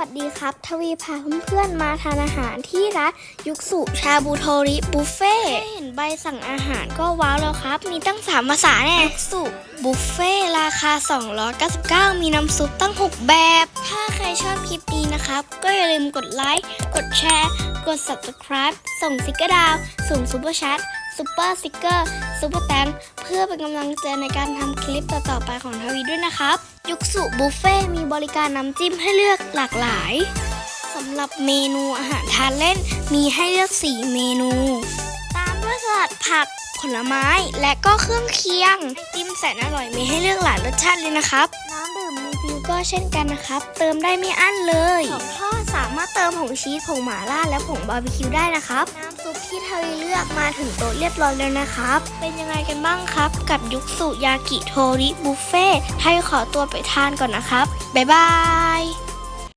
วัสดีครับ ทวีพาเพื่อนๆมาทานอาหารที่ร้านยุกสุชาบูโทริบุฟเฟ่ต์เห็นใบสั่งอาหารก็ว้าวแล้วครับ มีตั้งสามภาษาแน่ยุกสุบุฟเฟ่ต์ราคา 299 มีน้ำซุปตั้ง 6 แบบ ถ้าใครชอบคลิปนี้นะครับ ก็อย่าลืมกดไลค์ กดแชร์ กด subscribe ส่งสติกเกอร์ดาว ส่งซูเปอร์แชท ซูเปอร์สติกเกอร์ซูเปอร์แตงเพื่อเป็นกำลังใจในการทำคลิปต่อๆไปของทวีด้วยนะครับ ยุกสุบุฟเฟ่มีบริการน้ำจิ้มให้เลือกหลากหลายสำหรับเมนูอาหารทานเล่นมีให้เลือก 4 เมนู ตามด้วยสลัดผักผลไม้และก็เครื่องเคียงไอติมแสนอร่อยมีให้เลือกหลายรสชาติเลยนะครับน ก็เช่นกันนะครับ เติมได้ไม่อั้นเลยของทอดสามารถเติมผงชีสผงหม่าล่าและผงบาร์บีคิวได้นะครับ น้ำซุปที่ทวีเลือกมาถึงโต๊ะเรียบร้อยแล้วนะครับ เป็นยังไงกันบ้างครับ กับยุคสุยากิโทริบุฟเฟ่ให้ขอตัวไปทานก่อนนะครับ บ๊ายบาย